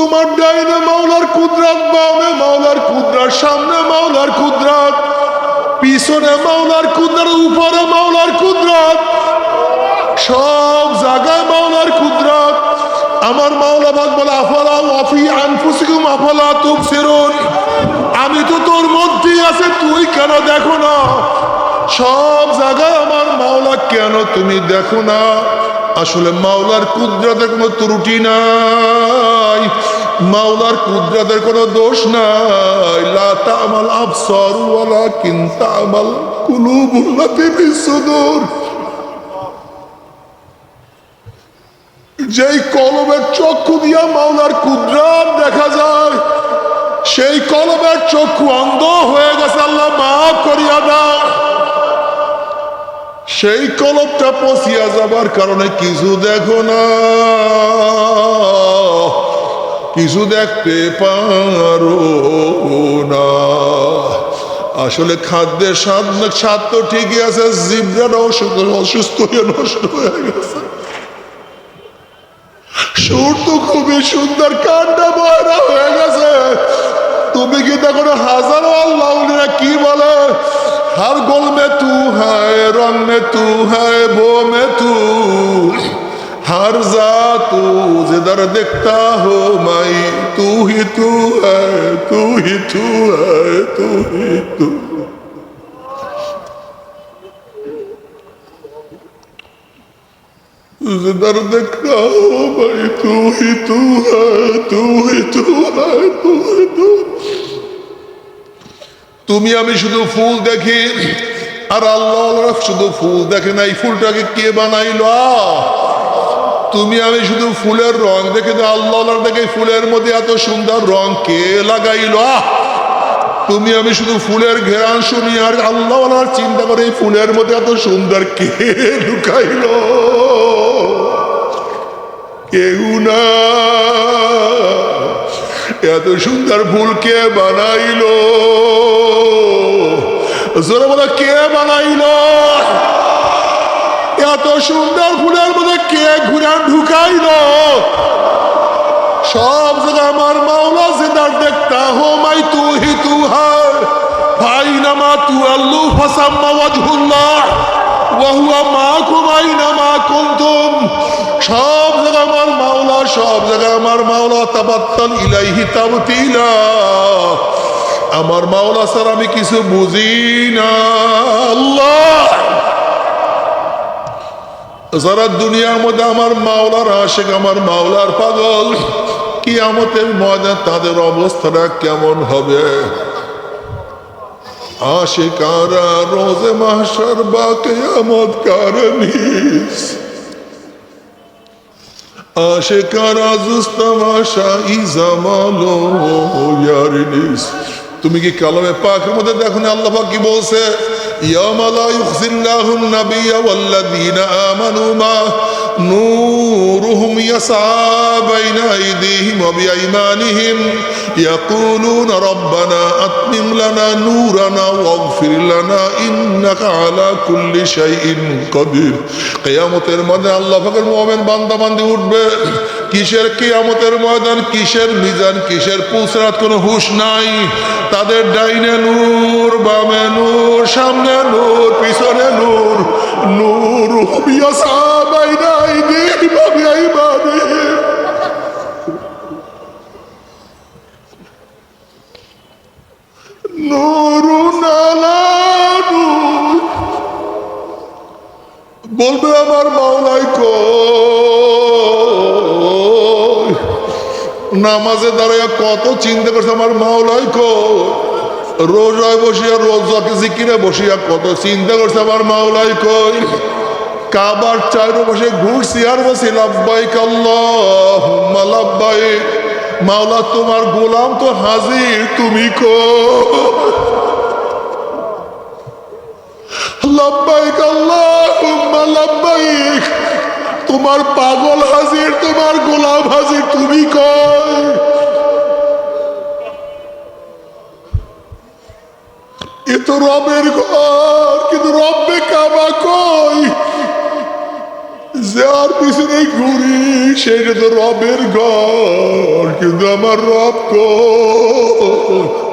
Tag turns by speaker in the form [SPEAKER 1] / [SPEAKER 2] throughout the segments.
[SPEAKER 1] তোমার ডাইনে মাওলার কুদরাত, বামে মাওলার কুদরাত, সামনে মাওলার কুদরাত, পিছনে মাওলার কুদরাত, উপরে মাওলার কুদরাত, সব জায়গায় মাওলার কুদরাত। আমার মাওলা বাদ বলে, আফালা ওয়াফি আনফুসিকুম, আফালা তুবসিরুন। আমি তো তোর মধ্যেই আছে, তুই কেন দেখো না? সব জায়গায় আমার মাওলা, কেন তুমি দেখো না? আসলে মাওলার কুদরতের কোনো ত্রুটি নাই। মাওলার কুদরতের কোনো দোষ নাই। লা তামাল আবসার ওয়ালা কিন্তা আমাল কুলুবুল্লাতি বিসুদুর যেই কলমের চক্ষু দিয়া মাওলার কুদরাত দেখা যায়, সেই কলমের চক্ষু অন্ধ হয়ে গেছে, আল্লাহ মাফ করিয়া দাও। সেই কলমটা পচিয়া যাবার কারণে কিছু দেখো না। কিছু দেখতে পারো না। আসলে খাদ্যের স্বাদ স্বাদ তো ঠিকই আছে, জিব্রাটা অসুস্থ হয়ে নষ্ট হয়ে গেছে। সুর তো খুবই সুন্দর কান্ডা বয়রা হয়ে গেছে। তুমি কি দেখো হাজারো আল্লাহ কি বলে? हर गोल में तू है रंग में तू है वो में तू हर जा तू जिधर दिखता हो माई तू ही तू है तू ही तू है तू ही तू जिधर दिखता हो भाई तू ही तू है তুমি, আমি শুধু ফুল দেখি। আর আল্লাহ শুধু ফুল দেখে না, এই ফুলটাকে কে বানাইলো? তুমি, আমি শুধু ফুলের রং দেখে তো আল্লাহ দেখে ফুলের মধ্যে এত সুন্দর রং কে লাগাইল? তুমি, আমি শুধু ফুলের ঘেরান শুনি, আর আল্লাহ চিন্তা করে এই ফুলের মধ্যে এত সুন্দর কে লুকাইল? কেউ না। এত সুন্দর ফুল কে বানাইলো? কে বানাইলো? এত সুন্দর ফুলের মধ্যে কে ঘুরে ঢুকাইলো? সব জায়গায় আমার মাওলা জিদার দেখতা হো মাই তু হি তু হার। ভাই নামা তু আল্লু ফাসাম্মা ওয়াজহুল্লাহ। ওয়াহুয়া মাকুম আইনামা কুনতুম। সব সব জায়গায় আমার মাওলা তাবাত্তাল ইলাইহি তাবতিলা। আমার মাওলা স্যার, আমি কিছু বুঝি না। আল্লাহ! যারা দুনিয়ার মধ্যে আমার মাওলার আশেক, আমার মাওলার পাগল কি আমতের ময়দান তাদের অবস্থাটা কেমন হবে? আশিকারা রোজে মাসার বা কেয়ামত কারণিস তুমি কি কালামে পাকের মধ্যে দেখো না? আল্লাহ পাক কি বলছে? ইয়ামা লা ইউখজিল্লাহু নাবিয়্যা ওয়াল্লাযীনা আমানু মা নূরুহুম ইয়াসআ বাইনা আইদিহিম ওয়া বিআইমানিহিম। ইয়াকুলুনা রাব্বানা আতমিম লানা নূরানা ওয়াগফির লানা ইন্নাকা আলা কুল্লি শাইইন কাদির কিয়ামতের মধ্যে আল্লাহ পাকের মুমিন বান্দা বান্দি উঠবে। কিসের কিয়ামতের ময়দান, কিসের মিজান, কিসের পুসরাত কোনো হুশ নাই। তাদের ডাইনে নূর, বামে নূর, সামনে নূর, পিছনে নূর। নূর হুবিয়াসা বাইনা বিআইমানিহিম বলবে আমার মাওলাই কই? নামাজে দাঁড়াইয়া কত চিন্তা করছে আমার মাওলাই কই? রোজায় বসিয়া, রোজাকে জিকিরে বসিয়া কত চিন্তা করছে আমার মাওলাই কই? কাবার চাইরো বসে ঘুরছি আর বসি লাভবাইক আল্লাহ মাওলা, তোমার গোলাম তো হাজির, তুমি কো লাভবাইক আল্লাহুম্মা লাভবাইক তোমার পাগল হাজির, তোমার গোলাম হাজির, তুমি কই এ তো রবের ঘর, কিন্তু রব্বে কাবা কই? যার পিছনে ঘুরি, সেটা তো রবের ঘর, কিন্তু আমার রব কই?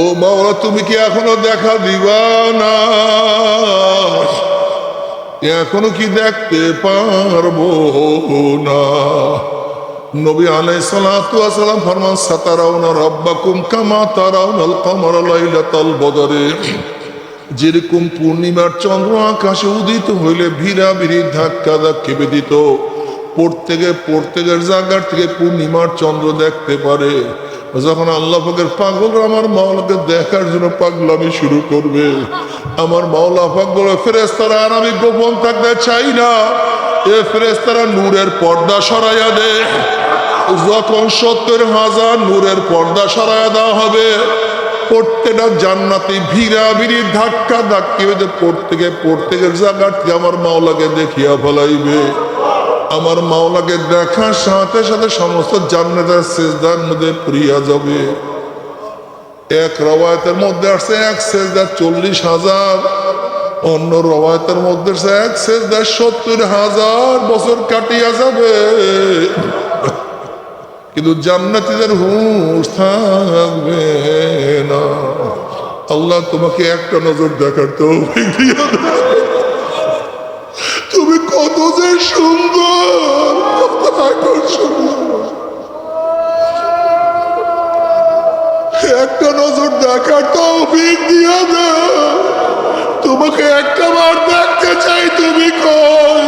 [SPEAKER 1] ও মাওলা, তুমি কি এখনও দেখা দিবা না এখনও কি দেখতে পারব না নবী আলাই সালাম ফরমান, সাতারাউনা রব্বাকুম কামা তারাউনাল কমর লাইলাতাল বদরে। যেরকম পূর্ণিমার চন্দ্র আকাশে উদিত হইলে ভিড়া ভিড়ি ধাক্কা ধাক্কি বেদিত প্রত্যেকে প্রত্যেকের জায়গার থেকে পূর্ণিমার চন্দ্র দেখতে পারে। যখন আল্লাহ পাকের পাগল আমার মাওলাকে দেখার জন্য পাগলামি শুরু করবে, আমার মাওলা পাগল ফেরেস্তারা আর আমি গোপন থাকতে চাই না। এ ফেরেস্তারা নূরের পর্দা সরাইয়া দে। যখন সত্তর হাজার নূরের পর্দা সরাইয়া দেওয়া হবে, প্রত্যেকটা জান্নাতি ভিড়া ভিড়ি ধাক্কা ধাক্কি হইতে প্রত্যেকে প্রত্যেকের জায়গার থেকে আমার মাওলাকে দেখিয়া ফলাইবে। আমার মাওলাকে দেখার সাথে সাথে সমস্ত জান্নাতের সেজদার মধ্যে প্রিয়া যাবে। এক রবায়তের মধ্যে আসছে এক সেজদার চল্লিশ হাজার, অন্য রবায়তের মধ্যে আসছে এক সেজদার সত্তর হাজার বছর কাটিয়া যাবে। কিন্তু জান্নাতিদের হুঁশ থাকবে না। আল্লাহ তোমাকে একটা নজর দেখার তো যে সুন্দর। একটা নজর দেখার তো দিয়া দে। তোমাকে একটা বার দেখতে চাই, তুমি কই?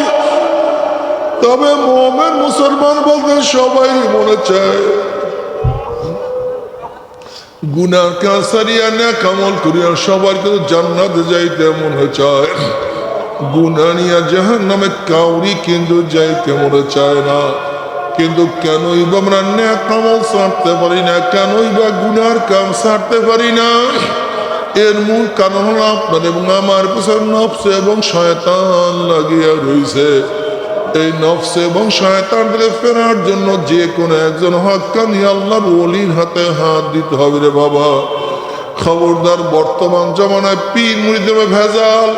[SPEAKER 1] তবে মোমেন মুসলমান বলতে সবাই মনে চায়। গুনার কাসারিয়া না কামল করিয়া সবার কিন্তু জান্নাতে যাইতে মনে চায়। গুনানিয়া জাহান নামে কাউরি কিন্তু যাইতে মনে চায় না। কিন্তু কেনই বা আমরা ন্যাক কামল ছাড়তে পারি না, কেনই বা গুনার কাম ছাড়তে পারি না। এর মূল কারণ হলো আপনার এবং আমার পিছনে নফস এবং শয়তান লাগিয়া রয়েছে এই নফস এবং শয়তান থেকে ফেরার জন্য যে কোনো একজন হকানি আল্লাহর ওলির হাতে হাত দিতে হবে রে বাবা। খবরদার বর্তমান জমানায় পীর মুড়িদেবে ভেজাল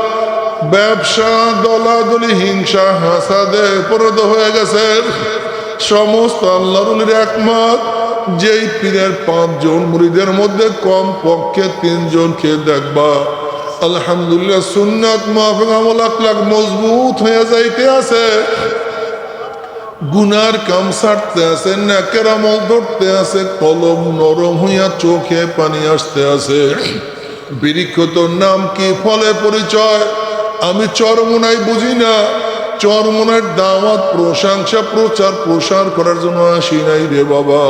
[SPEAKER 1] ব্যবসা, দলাদলি, হিংসা, হাসাদে পরিণত হয়ে গেছে। সমস্ত আল্লাহর একমত, যেই পীরের পাঁচজন মুড়িদের মধ্যে কম পক্ষে তিনজনকে দেখবা। আলহামদুলিল্লাহ, সুন্নাত মাহফিক মজবুত হয়ে যাইতে আছে। গুনার কাম ছাড়তে আছে, নাকের আমল ধরতে আছে, কলম নরম হইয়া চোখে পানি আসতে আছে। বিরিক্ষত নাম কি? ফলে পরিচয়। আমি চরমোনাই বুঝি না। চরমোনার দাওয়াত, প্রশংসা, প্রচার, প্রসার করার জন্য আসি নাই রে বাবা।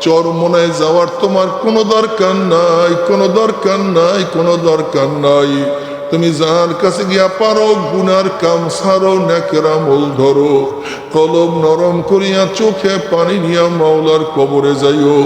[SPEAKER 1] চরমোনায় যাওয়ার তোমার কোনো দরকার নাই, কোনো দরকার নাই, কোনো দরকার নাই। তুমি যার কাছে গিয়া পারো, গুনার কাম সারো নেকেরামল ধরো। কলম নরম করিয়া চোখে পানি নিয়া মাওলার কবরে যাইও।